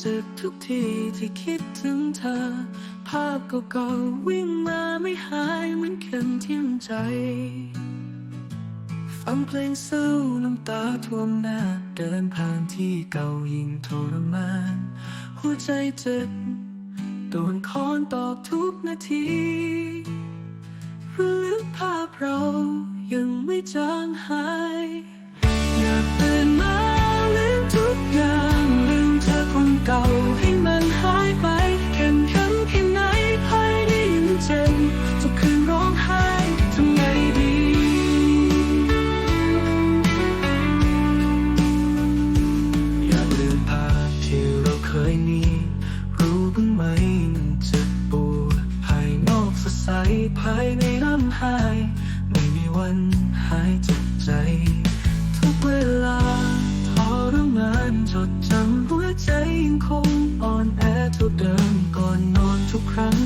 เจ็บทุกทีที่คิดถึงเธอ ภาพเก่าๆวิ่งมาไม่หายเหมือนเข็มทิ่มใจ ฟังเพลงเศร้าน้ำตาท่วมหน้า เดินผ่านที่เก่ายิ่งทรมาน หัวใจเจ็บโดนค้อนตอกทุกนาที ภายในร่ำไห้ไม่มีวันหายจากใจ ทุกเวลาทรมานจดจำหัวใจยังคงอ่อนแอเท่าเดิมก่อนนอนทุกครั้ง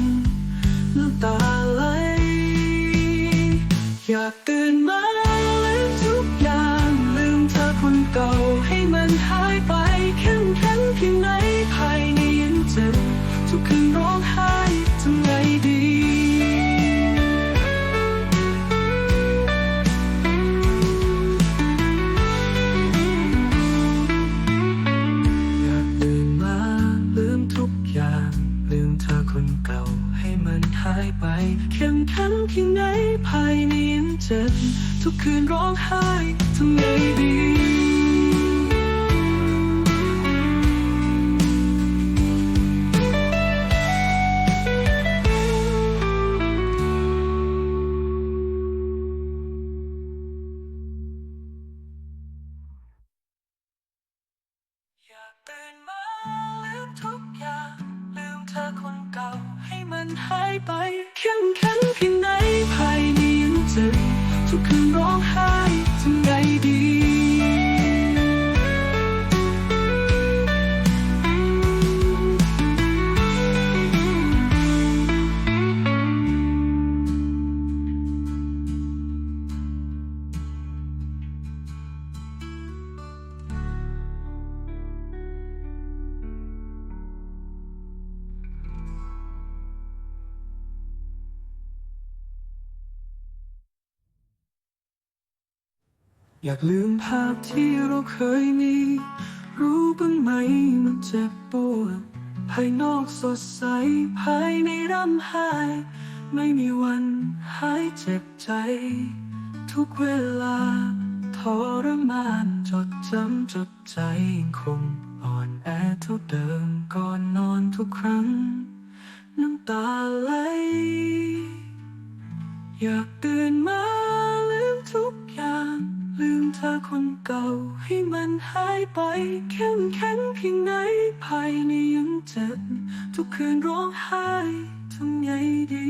น้ำตาไหลอยากตื่นมา แข็งเพียงไหนภายในยังเจ็บทุกคืนร้องไห้ทำไงดีอยากตื่นมาลืมทุกอย่างลืมเธอคนเก่าให้มันหายไปเข้มแข็งเพียงไห อยากลืมภาพที่เราเคยมี รู้บ้างไหมมันเจ็บปวด ภายนอกสดใส ภายในร่ำไห้ ไม่มีวันหายเจ็บใจ ทุกเวลาทรมานจดจำจดใจยังคงอ่อนแอเท่าเดิมก่อนนอนทุกครั้ง น้ำตาไหล อยากตื่นมา ธอคนเก่าให้มันหายไปแข้มแข็งเพียงไหนภายในยังเจ็บ ทุกคืนร้องไห้ทำไงดี